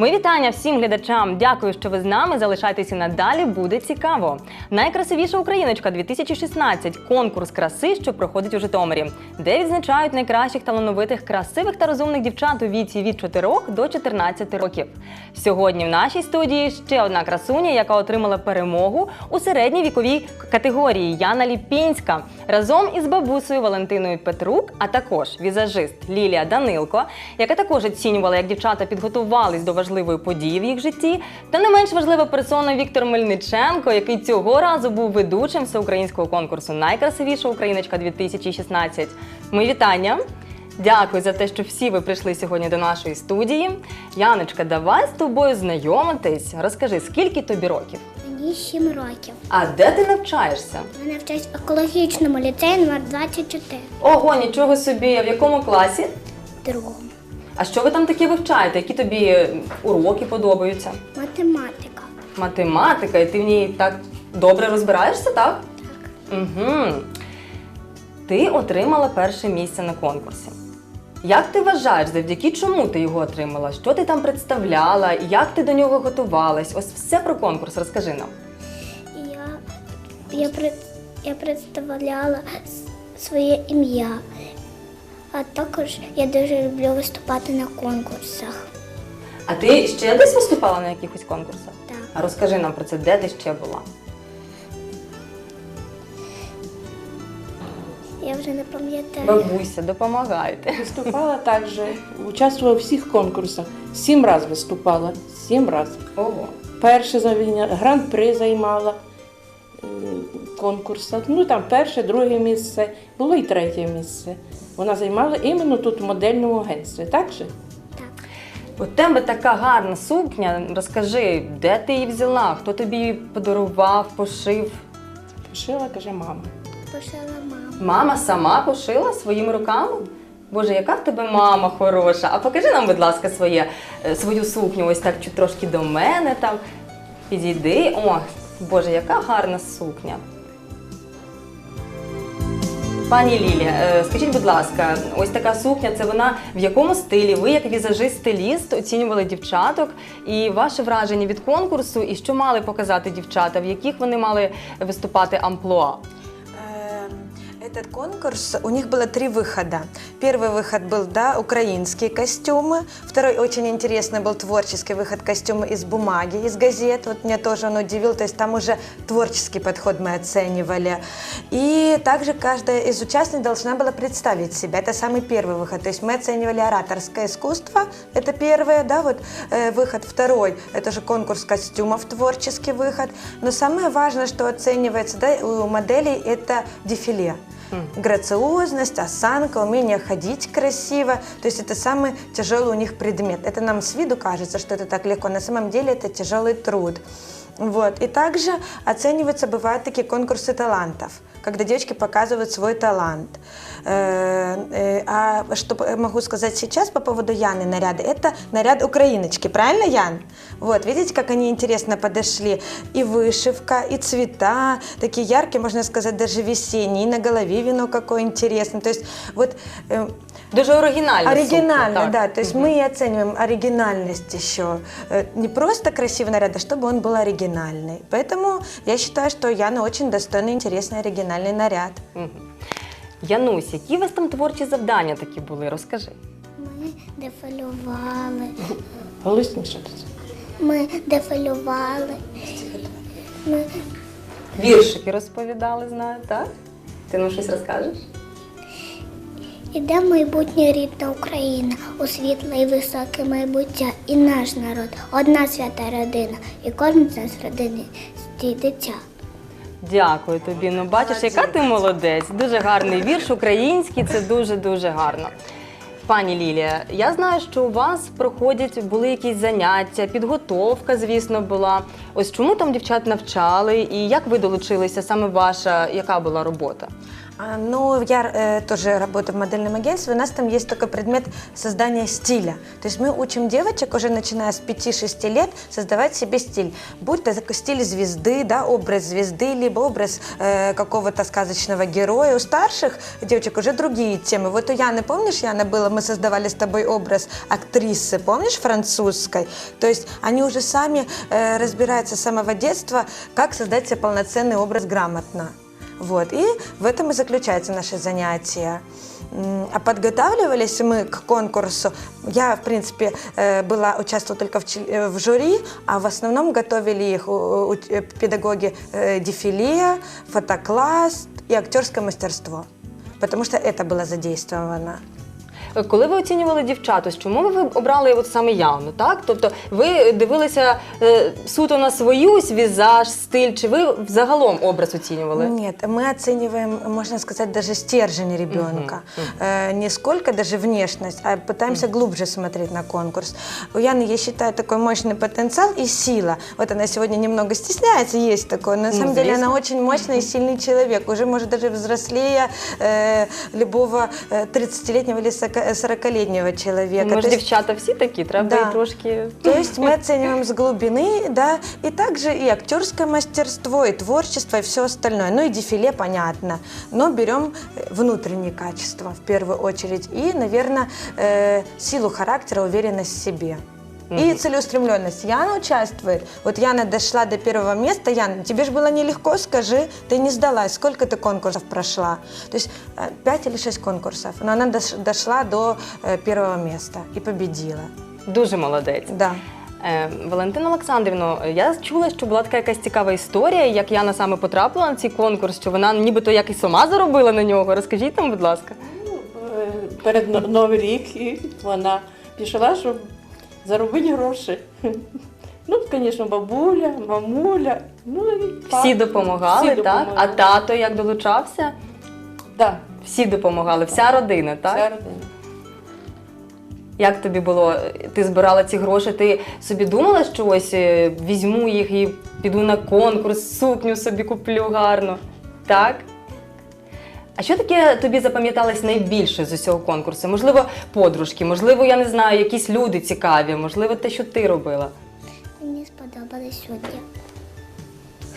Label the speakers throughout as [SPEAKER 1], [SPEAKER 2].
[SPEAKER 1] Мої вітання всім глядачам. Дякую, що ви з нами. Залишайтеся надалі. Буде цікаво. Найкрасивіша україночка 2016 конкурс краси, що проходить у Житомирі, де відзначають найкращих талановитих, красивих та розумних дівчат у віці від 4 до 14 років. Сьогодні в нашій студії ще одна красуня, яка отримала перемогу у середній віковій категорії Яна Ліпінська разом із бабусею Валентиною Петрук, а також візажист Лілія Данилко, яка також оцінювала, як дівчата підготувались до важливої події в їх житті, та не менш важлива персона Віктор Мельниченко, який цього разу був ведучим всеукраїнського конкурсу Найкрасивіша україночка 2016. Ми вітання! Дякую за те, що всі ви прийшли сьогодні до нашої студії. Яночка, давай з тобою знайомитись. Розкажи, скільки тобі років?
[SPEAKER 2] Мені 7 років.
[SPEAKER 1] А де ти навчаєшся?
[SPEAKER 2] Я навчаюсь в екологічному ліцеї номер 24
[SPEAKER 1] Ого, нічого собі. А в якому класі?
[SPEAKER 2] другому.
[SPEAKER 1] А що ви там таке вивчаєте? Які тобі уроки подобаються?
[SPEAKER 2] Математика.
[SPEAKER 1] Математика, і ти в ній так добре розбираєшся, так?
[SPEAKER 2] Так.
[SPEAKER 1] Угу. Ти отримала перше місце на конкурсі. Як ти вважаєш, завдяки чому ти його отримала? Що ти там представляла? Як ти до нього готувалась? Ось все про конкурс розкажи нам.
[SPEAKER 2] Я, я, пред- я представляла своє ім'я. А також я дуже люблю виступати на конкурсах.
[SPEAKER 1] А ти ще десь виступала на якихось конкурсах?
[SPEAKER 2] Так.
[SPEAKER 1] А розкажи нам про це, де ти ще була?
[SPEAKER 2] Я вже не пам'ятаю.
[SPEAKER 1] Бабуся, допомагайте.
[SPEAKER 3] Выступала также, участвувала в всіх конкурсах. Сім разів виступала. Сім разів.
[SPEAKER 1] Ого.
[SPEAKER 3] Перше завдання, гран-при займала е, конкурсах. Ну там перше, друге місце, було і третє місце. Вона займала іменно тут в модельному агентстві, так же?
[SPEAKER 2] Так.
[SPEAKER 1] У тебе така гарна сукня. Розкажи, де ти її взяла? Хто тобі її подарував, пошив?
[SPEAKER 3] Пошила, каже, мама.
[SPEAKER 2] Пошила мама.
[SPEAKER 1] Мама сама пошила своїми руками? Боже, яка в тебе мама хороша. А покажи нам, будь ласка, своє, е, свою сукню, ось так чуть трошки до мене там. Підійди. О, Боже, яка гарна сукня. Пані Лілія, е, скажіть, будь ласка, ось така сукня, це вона в якому стилі? Ви, як візажист-стиліст, оцінювали дівчаток і ваше враження від конкурсу, і що мали показати дівчата, в яких вони мали виступати амплуа?
[SPEAKER 4] Этот конкурс, у них было три выхода. Первый выход был, да, украинские костюмы. Второй очень интересный был творческий выход костюмы из бумаги, из газет. Вот меня тоже он удивил, то есть там уже творческий подход мы оценивали. И также каждая из участниц должна была представить себя. Это самый первый выход. То есть мы оценивали ораторское искусство, это первое, да, вот э, выход. Второй, это же конкурс костюмов, творческий выход. Но самое важное, что оценивается да, у моделей, это дефиле. Грациозность, осанка, умение ходить красиво. То есть это самый тяжелый у них предмет. Это нам с виду кажется, что это так легко. На самом деле это тяжелый труд. Вот. И также оцениваются, бывают такие конкурсы талантов, когда девочки показывают свой талант. Э, э, А что п- могу сказать сейчас по поводу Яны наряда? Это наряд украиночки, правильно, Ян? Вот, видите, как они интересно подошли? И вышивка, и цвета, такие яркие, можно сказать, даже весенние, и на голове вино какое интересное. То есть вот э,
[SPEAKER 1] Дуже оригінальна
[SPEAKER 4] оригинально,
[SPEAKER 1] сукня, так.
[SPEAKER 4] да, то есть мы и оцениваем оригинальность еще. Э, Не просто красивый наряд, а чтобы он был оригинальный. Поэтому я считаю, что Яна очень достойный, интересный, оригинальный наряд.
[SPEAKER 1] Мгм. Янусь, які у вас там творчі завдання такі були? Розкажи.
[SPEAKER 2] Ми дефілювали.
[SPEAKER 3] Голосніше до цього.
[SPEAKER 2] Ми дефілювали. Ми
[SPEAKER 1] Віршики розповідали, знаю, так? Ти нам щось розкажеш?
[SPEAKER 2] Іде майбутня рідна Україна, у світле і високе майбуття, і наш народ, одна свята родина, і кожен з нас стій дитя.
[SPEAKER 1] Дякую тобі. Ну бачиш, яка ти молодець. Дуже гарний вірш, український, це дуже-дуже гарно. Пані Лілія, я знаю, що у вас проходять були якісь заняття, підготовка, звісно, була. Ось чому там дівчат навчали, і як ви долучилися, саме ваша, яка була робота?
[SPEAKER 4] А, Ну, я э, тоже работаю в модельном агентстве. У нас там есть такой предмет создания стиля. То есть мы учим девочек уже начиная с 5-6 лет создавать себе стиль. Будь то такой стиль звезды, да, образ звезды, либо образ э, какого-то сказочного героя. У старших девочек уже другие темы. Вот у Яны, помнишь, Яна, было, мы создавали с тобой образ актрисы, помнишь, французской? То есть они уже сами э, разбираются с самого детства, как создать себе полноценный образ грамотно. Вот. И в этом и заключается наше занятие. М, А подготавливались мы к конкурсу. Я, в принципе, э, была, участвовала только в, чл- э, в жюри, а в основном готовили их у- у- э, педагоги э, дефиле, фотокласс и актерское мастерство. Потому что это было задействовано.
[SPEAKER 1] Е, Коли ви оцінювали дівчат, ось чому ви обрали от саме Яну, так? Тобто ви дивилися е, суто на свою ось візаж, стиль, чи ви взагалом образ оцінювали?
[SPEAKER 4] Нет, мы оцениваем, можно сказать, даже стержень ребенка. Э, не сколько даже внешность, а пытаемся глубже смотреть на конкурс. У Яны, я считаю, такой мощный потенциал и сила. Вот она сегодня немного стесняется, есть такое. На
[SPEAKER 1] Ну,
[SPEAKER 4] самом деле
[SPEAKER 1] известно.
[SPEAKER 4] она очень мощный и сильный человек. Уже, может, даже взрослее э, любого э, 30-летнего или 40-летнего человека.
[SPEAKER 1] Може,
[SPEAKER 4] То есть-
[SPEAKER 1] дівчата всі такі, треба
[SPEAKER 4] Да.
[SPEAKER 1] і трошки.
[SPEAKER 4] то есть мы оцениваем с глубины, да, и также и актерское мастерство, и творчество, и все остальное. Ну и дефиле, понятно. Но берем э, внутренние качества в первую очередь. И, наверное, э, силу характера, уверенность в себе. И целеустремленность. Яна участвует. Вот Яна дошла до первого места. Яна, тебе же было нелегко, скажи, ты не сдалась. Сколько ты конкурсов прошла? То есть э, пять или шесть конкурсов. Но она дош- дошла до э, первого места и победила.
[SPEAKER 1] Дуже молодець.
[SPEAKER 4] Да.
[SPEAKER 1] Е, Валентина Олександрівно, я чула, що була така якась цікава історія, як Яна саме потрапила на цей конкурс, що вона нібито як і сама заробила на нього. Розкажіть нам, будь ласка.
[SPEAKER 3] Е, Перед Но- Новий рік і вона пішла, щоб заробити гроші. Ну, звісно, бабуля, мамуля. Ну, і
[SPEAKER 1] Всі допомагали,
[SPEAKER 3] Всі
[SPEAKER 1] так? А тато як долучався?
[SPEAKER 3] Да,
[SPEAKER 1] Всі допомагали, вся родина, так?
[SPEAKER 3] вся родина.
[SPEAKER 1] Як тобі було? Ти збирала ці гроші? Ти собі думала, що ось е, візьму їх і піду на конкурс, сукню собі куплю гарно? Так? А що таке тобі запам'яталось найбільше з усього конкурсу? Можливо, подружки, можливо, я не знаю, якісь люди цікаві, можливо, те, що ти робила.
[SPEAKER 2] Мені сподобалось судді.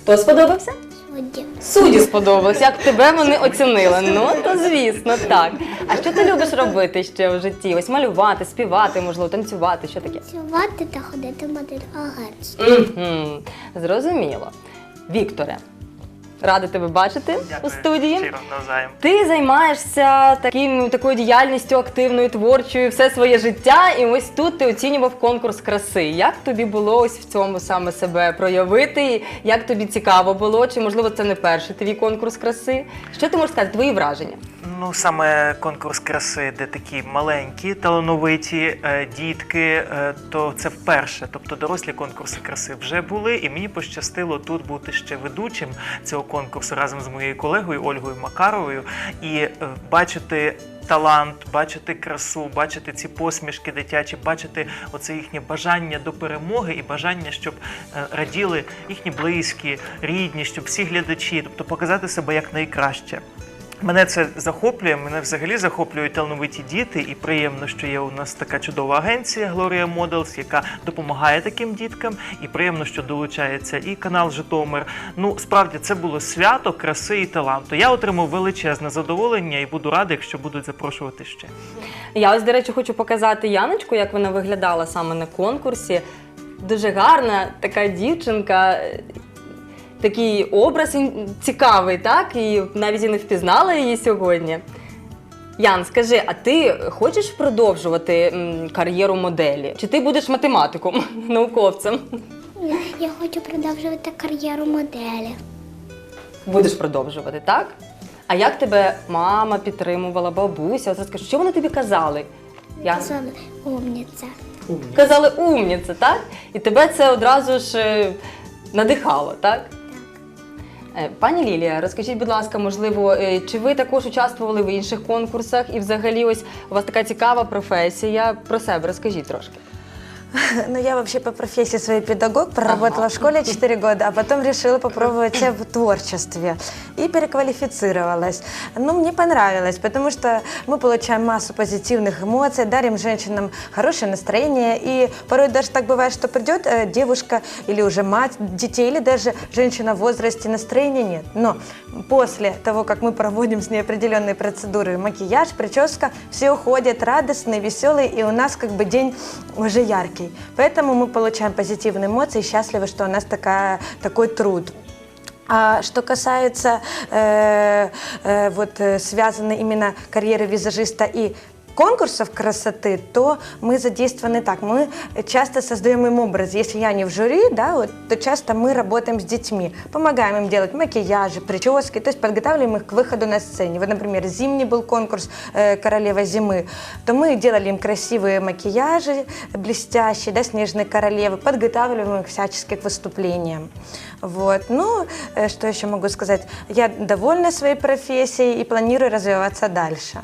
[SPEAKER 1] Хто сподобався?
[SPEAKER 2] Судді.
[SPEAKER 1] Судді сподобалось, як тебе вони оцінили. Ну, то звісно, так. А що ти любиш робити ще в житті? Ось малювати, співати, можливо, танцювати, що таке?
[SPEAKER 2] Працювати та ходити в модель агентство.
[SPEAKER 1] Зрозуміло. Вікторе, рада тебе бачити у студії.
[SPEAKER 5] Щиро навзаєм.
[SPEAKER 1] Ти займаєшся таким, такою діяльністю активною, творчою все своє життя, і ось тут ти оцінював конкурс краси. Як тобі було ось в цьому саме себе проявити? Як тобі цікаво було? Чи можливо це не перший твій конкурс краси? Що ти можеш сказати? Твої враження?
[SPEAKER 5] Ну, саме конкурс краси, де такі маленькі, талановиті е, дітки, е, то це вперше. Тобто дорослі конкурси краси вже були, і мені пощастило тут бути ще ведучим цього конкурсу разом з моєю колегою Ольгою Макаровою і е, бачити. Талант, бачити красу, бачити ці посмішки дитячі, бачити оце їхнє бажання до перемоги і бажання, щоб е, раділи їхні близькі, рідні, щоб всі глядачі, тобто показати себе як найкраще. Мене це захоплює, мене взагалі захоплюють талановиті діти, і приємно, що є у нас така чудова агенція Gloria Models, яка допомагає таким діткам. І приємно, що долучається і канал Житомир. Ну, справді це було свято краси і таланту. Я отримав величезне задоволення і буду радий, якщо будуть запрошувати ще.
[SPEAKER 1] Я ось, до речі, хочу показати Яночку, як вона виглядала саме на конкурсі. Дуже гарна така дівчинка. Такий образ цікавий, так? І навіть і не впізнала її сьогодні. Ян, скажи, а ти хочеш продовжувати м, кар'єру моделі? Чи ти будеш математиком, науковцем?
[SPEAKER 2] Я, я хочу продовжувати кар'єру моделі.
[SPEAKER 1] Будеш продовжувати, так? А як тебе мама підтримувала, бабуся? Оце скажи, що вони тобі казали? Ян?
[SPEAKER 2] Казали, умниця.
[SPEAKER 1] Казали умніця, так? І тебе це одразу ж е, надихало, так? Е, Пані Лілія, розкажіть, будь ласка, можливо, е, чи ви також участвували в інших конкурсах і взагалі ось у вас така цікава професія? Про себе розкажіть трошки.
[SPEAKER 4] Ну, я вообще по профессии своей педагог, проработала в школе 4 года, а потом решила попробовать себя в творчестве и переквалифицировалась. Ну, мне понравилось, потому что мы получаем массу позитивных эмоций, дарим женщинам хорошее настроение, и порой даже так бывает, что придет э, девушка или уже мать детей, или даже женщина в возрасте, настроения нет. Но после того, как мы проводим с ней определенные процедуры, макияж, прическа, все уходят радостные, веселые, и у нас как бы день уже яркий. Поэтому мы получаем позитивные эмоции и счастливы, что у нас такая, такой труд. А что касается э, э, вот э, связанной именно карьеры визажиста и конкурсов красоты, то мы задействованы так. Мы часто создаем им образ. Если я не в жюри, да, вот, то часто мы работаем с детьми, помогаем им делать макияжи, прически, то есть подготавливаем их к выходу на сцене. Вот, например, зимний был конкурс э, «Королева зимы», то мы делали им красивые макияжи, блестящие, да, снежные королевы, подготавливаем их всячески к выступлениям. Вот. Ну, э, что еще могу сказать? Я довольна своей профессией и планирую развиваться дальше.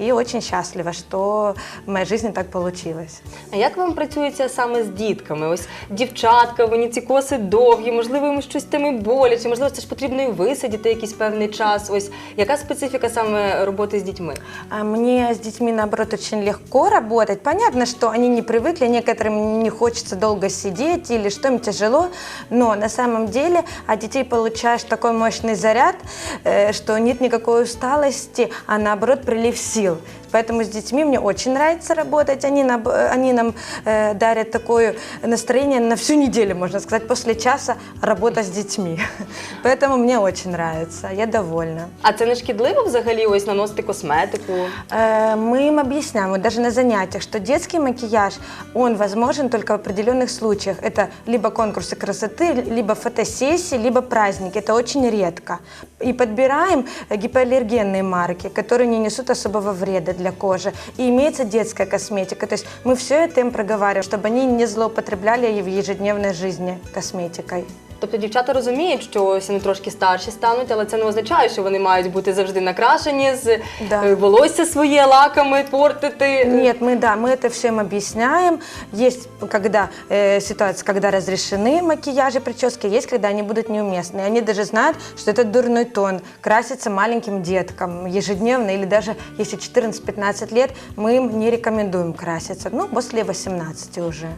[SPEAKER 4] И очень счастлива, что в моей жизни так получилось.
[SPEAKER 1] А як вам працюється саме з дітками? Ось дівчатка, вони ці коси довгі, можливо, їм щось тим і боляче, можливо, це ж потрібно і висидіти якийсь певний час. Ось яка специфіка саме роботи з дітьми?
[SPEAKER 4] А Мне с детьми, наоборот, очень легко работать. Понятно, что они не привыкли, некоторым не хочется долго сидеть или что им тяжело, но на самом деле от детей получаешь такой мощный заряд, э, что нет никакой усталости, а наоборот прилив сил. Brasil. Поэтому с детьми мне очень нравится работать. Они, нам- э, они нам э, дарят такое настроение на всю неделю, можно сказать, после часа работа с детьми. Поэтому мне очень нравится, я довольна.
[SPEAKER 1] А це не шкідливо взагалі ось наносити косметику?
[SPEAKER 4] Э, Мы им объясняем, вот даже на занятиях, что детский макияж, он возможен только в определенных случаях. Это либо конкурсы красоты, либо фотосессии, либо праздники. Это очень редко. И подбираем э, гипоаллергенные марки, которые не несут особого вреда для кожи. И имеется детская косметика. То есть мы все это им проговариваем, чтобы они не злоупотребляли в ежедневной жизни косметикой.
[SPEAKER 1] Тобто дівчата розуміють, що ось вони трошки старші стануть, але це не означає, що вони мають бути завжди накрашені, з
[SPEAKER 4] Да.
[SPEAKER 1] е, волосся своє лаками портити.
[SPEAKER 4] Нет, мы да, мы это всем объясняем. Есть когда э, ситуация, когда разрешены макияжи, прически, есть, когда они будут неуместны. Они даже знают, что это дурной тон, краситься маленьким деткам ежедневно или даже если 14-15 лет, мы им не рекомендуем краситься. Ну, после 18 уже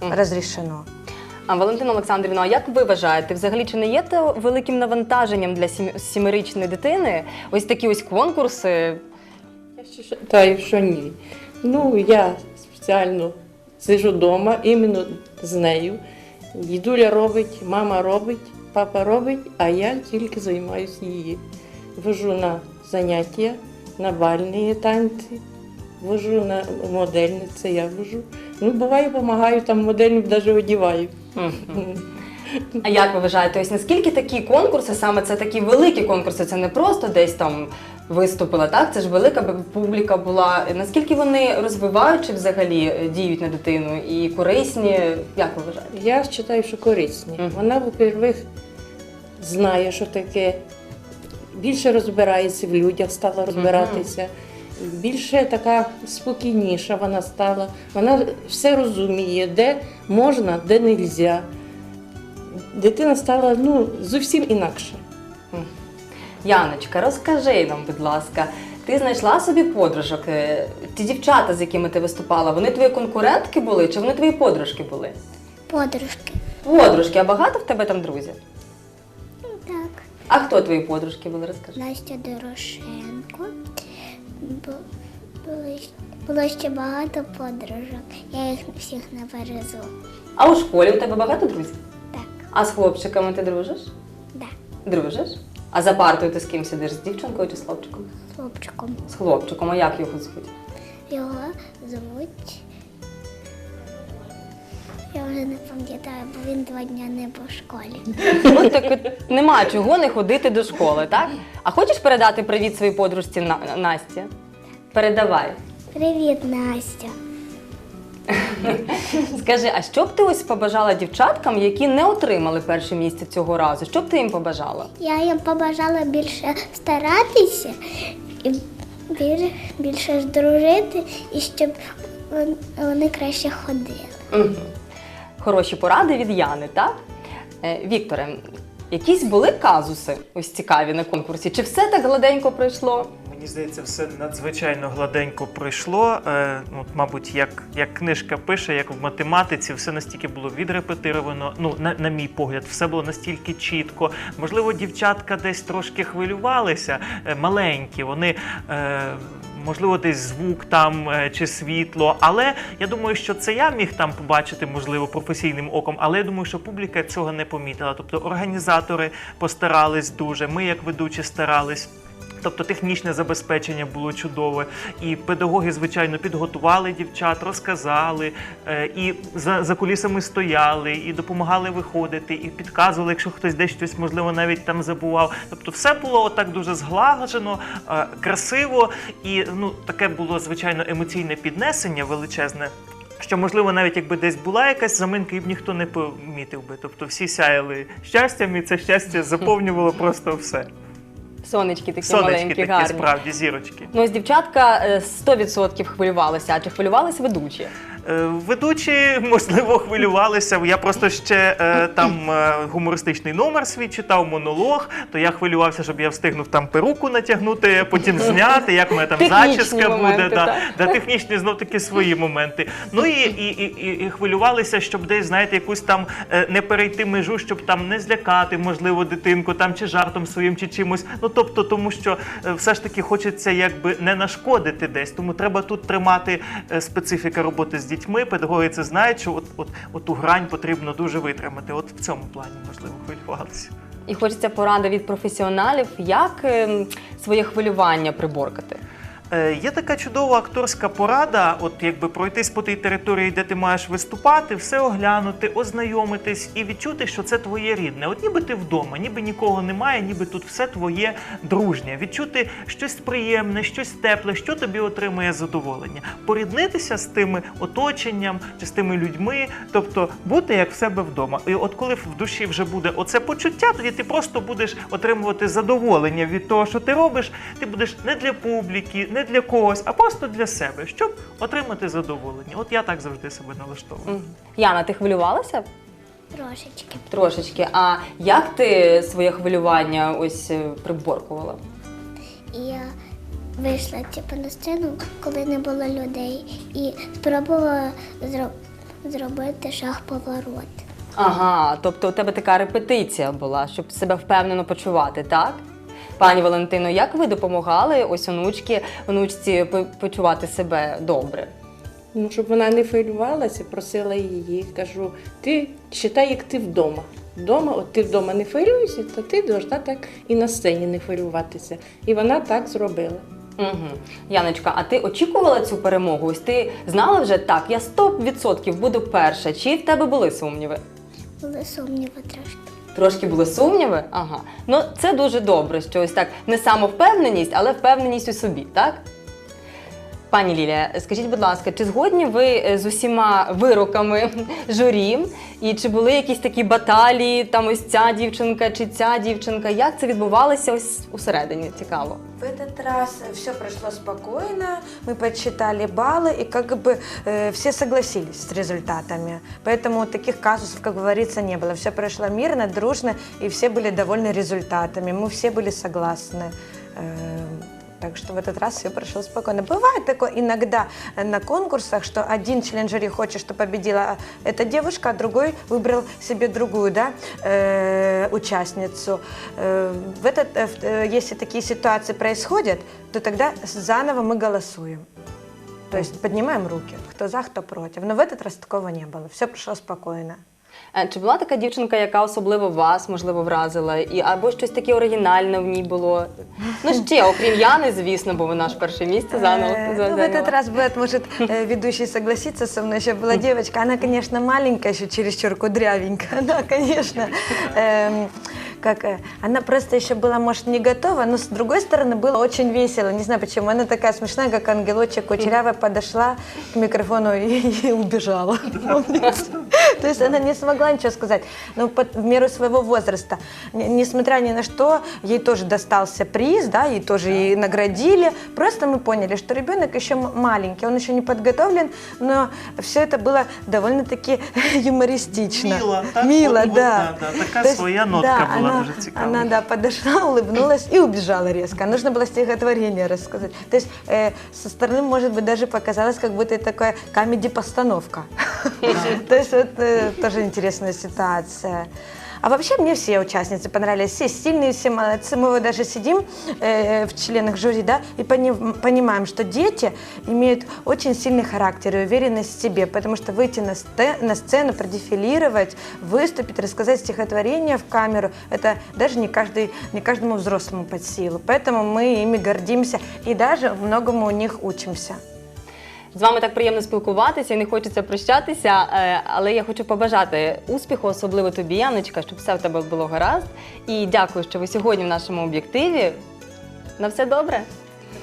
[SPEAKER 4] разрешено.
[SPEAKER 1] А Валентина Олександрівна, а як ви вважаєте, взагалі чи не є то великим навантаженням для сім- сімирічної дитини? Ось такі ось конкурси.
[SPEAKER 3] Я вважаю, що ні. Ну, я спеціально сижу вдома, іменно з нею. Дідуля робить, мама робить, папа робить, а я тільки займаюся її. Вожу на заняття, на бальні танці, вожу на модельні, це я вожу. Ну, буває, допомагаю, там модельник навіть одіваю.
[SPEAKER 1] А як ви вважаєте, ось наскільки такі конкурси, саме це такі великі конкурси, це не просто десь там виступила, так? Це ж велика публіка була. Наскільки вони розвиваючи взагалі е, діють на дитину і корисні? Як ви вважаєте?
[SPEAKER 3] Я вважаю, що корисні. Вона, во-первых, знає, що таке, більше розбирається в людях, стала розбиратися. Більше така спокійніша вона стала. Вона все розуміє, де можна, де не можна. Дитина стала ну, зовсім інакше.
[SPEAKER 1] Яночка, розкажи нам, будь ласка, ти знайшла собі подружок? Е, Ті дівчата, з якими ти виступала, вони твої конкурентки були чи вони твої подружки були?
[SPEAKER 2] Подружки.
[SPEAKER 1] Подружки, а багато в тебе там друзів?
[SPEAKER 2] Так.
[SPEAKER 1] А хто твої подружки були? Розкажи.
[SPEAKER 2] Настя Дорошенко. Бу- Було, ще багато подружок. Я їх всіх не березу.
[SPEAKER 1] А у школі у тебе багато друзів?
[SPEAKER 2] Так,
[SPEAKER 1] А з хлопчиками ти дружиш?
[SPEAKER 2] Так.
[SPEAKER 1] Дружиш? А за партою ти з ким сидиш? З дівчинкою чи з хлопчиком?
[SPEAKER 2] з хлопчиком.
[SPEAKER 1] З хлопчиком, а як його звуть?
[SPEAKER 2] Його звуть. Я вже не пам'ятаю, бо він два дні не був в школі.
[SPEAKER 1] Ну так от нема чого не ходити до школи, так? А хочеш передати привіт своїй подружці На- Насті? Передавай.
[SPEAKER 2] Привіт, Настя.
[SPEAKER 1] Скажи, а що б ти ось побажала дівчаткам, які не отримали перше місце цього разу? Що б ти їм побажала?
[SPEAKER 2] Я їм побажала більше старатися і більше, більше ж дружити, і щоб вон- вони краще ходили.
[SPEAKER 1] Мгм. Хороші поради від Яни, так? Е, Вікторе, якісь були казуси ось цікаві на конкурсі? Чи все так гладенько пройшло?
[SPEAKER 5] Мені здається, все надзвичайно гладенько пройшло. Е, ну, от, мабуть, як, як книжка пише, як в математиці, все настільки було відрепетировано. Ну, на, на мій погляд, все було настільки чітко. Можливо, дівчатка десь трошки хвилювалися, е, маленькі. Вони. Е, Можливо, десь звук там е, чи світло, але я думаю, що це я міг там побачити, можливо, професійним оком. Але я думаю, що публіка цього не помітила. Тобто організатори постарались дуже. Ми, як ведучі, старались. Тобто технічне забезпечення було чудове, і педагоги, звичайно, підготували дівчат, розказали, е, і за, за кулісами стояли, і допомагали виходити, і підказували, якщо хтось десь щось, можливо, навіть там забував. Тобто, все було так дуже зглагоджено, е, красиво, і ну таке було звичайно емоційне піднесення величезне. Що можливо, навіть якби десь була якась заминка, і б ніхто не помітив би. Тобто всі сяяли щастям, і це щастя заповнювало просто все.
[SPEAKER 1] Сонечки такі
[SPEAKER 5] Сонечки
[SPEAKER 1] маленькі,
[SPEAKER 5] такі,
[SPEAKER 1] гарні.
[SPEAKER 5] справді, зірочки.
[SPEAKER 1] Ну, ось дівчатка е, 100% хвилювалися. А чи хвилювались ведучі?
[SPEAKER 5] Е, Ведучі, можливо, хвилювалися. Я просто ще е, там е, гумористичний номер свій читав, монолог, то я хвилювався, щоб я встигнув там перуку натягнути, потім зняти, як мене там
[SPEAKER 1] Технічні
[SPEAKER 5] зачіска
[SPEAKER 1] моменти,
[SPEAKER 5] буде. Да, да, технічні знов таки свої моменти. Ну і, і, і, і, хвилювалися, щоб десь, знаєте, якусь там не перейти межу, щоб там не злякати, можливо, дитинку там чи жартом своїм, чи чимось. Ну тобто, тому що все ж таки хочеться якби не нашкодити десь. Тому треба тут тримати специфіка роботи з дітьми. Педагоги це знають, що от, от, от ту грань потрібно дуже витримати. От в цьому плані можливо хвилювалися.
[SPEAKER 1] І хочеться поради від професіоналів, як ем, своє хвилювання приборкати.
[SPEAKER 5] Е, Є така чудова акторська порада, от якби пройтись по тій території, де ти маєш виступати, все оглянути, ознайомитись і відчути, що це твоє рідне. От ніби ти вдома, ніби нікого немає, ніби тут все твоє дружнє. Відчути щось приємне, щось тепле, що тобі отримує задоволення. Поріднитися з тими оточенням чи з тими людьми, тобто бути як в себе вдома. І от коли в душі вже буде оце почуття, тоді ти просто будеш отримувати задоволення від того, що ти робиш. Ти будеш не для публіки, не для когось, а просто для себе, щоб отримати задоволення. От я так завжди себе налаштовую.
[SPEAKER 1] Мгм. Яна, ти хвилювалася?
[SPEAKER 2] Трошечки.
[SPEAKER 1] Трошечки. А як ти своє хвилювання ось е, приборкувала?
[SPEAKER 2] І я вийшла типу, на сцену, коли не було людей, і спробувала зро- зробити шаг поворот.
[SPEAKER 1] Ага, тобто у тебе така репетиція була, щоб себе впевнено почувати, так? Пані Валентино, як ви допомагали ось онучки, онучці почувати себе добре?
[SPEAKER 3] Ну, щоб вона не хвилювалася, просила її. Кажу, ти читай, як ти вдома. Вдома, от ти вдома не хвилюєшся, то ти повинна так і на сцені не хвилюватися. І вона так зробила.
[SPEAKER 1] Угу. Яночка, а ти очікувала цю перемогу? Ось ти знала вже так, я 100% буду перша. Чи в тебе були сумніви?
[SPEAKER 2] Були сумніви трошки.
[SPEAKER 1] Трошки були сумніви? Ага. Ну це дуже добре, що ось так не самовпевненість, але впевненість у собі, так? Пані Лілія, скажіть, будь ласка, чи згодні ви е, з усіма вироками журі? І чи були якісь такі баталії, там ось ця дівчинка чи ця дівчинка? Як це відбувалося ось усередині? Цікаво.
[SPEAKER 4] В этот раз все прошло спокойно, мы подсчитали баллы и как бы э, все согласились с результатами. Поэтому таких казусов, как говорится, не было. Все прошло мирно, дружно и все были довольны результатами. Мы все были согласны. Э, Так что в этот раз все прошло спокойно. Бывает такое иногда на конкурсах, что один член жюри хочет, чтобы победила эта девушка, а другой выбрал себе другую да, э, участницу. Э, в этот, э, э, если такие ситуации происходят, то тогда заново мы голосуем. То есть поднимаем руки, кто за, кто против. Но в этот раз такого не было. Все прошло спокойно.
[SPEAKER 1] Е, Чи була така дівчинка, яка особливо вас, можливо, вразила, і або щось таке оригінальне в ній було? Ну ще, окрім Яни, звісно, бо вона ж перше місце зайняла.
[SPEAKER 4] Э,
[SPEAKER 1] за-
[SPEAKER 4] ну, в этот
[SPEAKER 1] зайняла.
[SPEAKER 4] раз, будет, может, э, ведущий согласится со мной. Еще была девочка, она, конечно, маленькая, еще чересчур кудрявенькая. Она, конечно, эм, как, э, она просто еще была, может, не готова, но с другой стороны было очень весело. Не знаю почему. Она такая смешная, как ангелочек, кучерявая, подошла к микрофону и, и убежала. То есть она не смогла ничего сказать. Но в меру своего возраста, несмотря ни на что, ей тоже достался приз, да, ей тоже и наградили. Просто мы поняли, что ребенок еще маленький, он еще не подготовлен, но все это было довольно-таки юмористично.
[SPEAKER 5] Мило, так?
[SPEAKER 4] Мило,
[SPEAKER 5] Вот,
[SPEAKER 4] да.
[SPEAKER 5] вот, да, да. Така
[SPEAKER 4] То есть,
[SPEAKER 5] своя нотка
[SPEAKER 4] да,
[SPEAKER 5] була
[SPEAKER 4] она,
[SPEAKER 5] дуже цікава.
[SPEAKER 4] Она, да, подошла, улыбнулась и убежала резко. Нужно было стихотворение рассказать. То есть э, со стороны, может быть, даже показалось, как будто это такая комедий-постановка. То есть вот э, тоже интересная ситуация. А вообще мне все участницы понравились, все сильные, все молодцы. Мы вот даже сидим э, в членах жюри, да, и пони- понимаем, что дети имеют очень сильный характер и уверенность в себе, потому что выйти на, сте- на сцену, продефилировать, выступить, рассказать стихотворение в камеру, это даже не, каждый, не каждому взрослому под силу. Поэтому мы ими гордимся и даже многому у них учимся.
[SPEAKER 1] З вами так приємно спілкуватися і не хочеться прощатися, е, але я хочу побажати успіху, особливо тобі, Яночка, щоб все в тебе було гаразд. І дякую, що ви сьогодні в нашому об'єктиві. На все добре.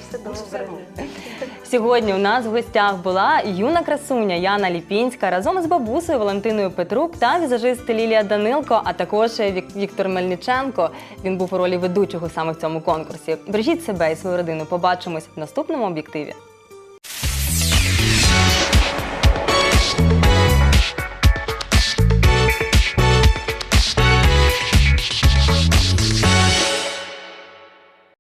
[SPEAKER 4] Все добре.
[SPEAKER 1] Сьогодні у нас в гостях була юна красуня Яна Ліпінська разом з бабусею Валентиною Петрук та візажист Лілія Данилко, а також Вік- Віктор Мельниченко. Він був у ролі ведучого саме в цьому конкурсі. Бережіть себе і свою родину. Побачимось в наступному об'єктиві.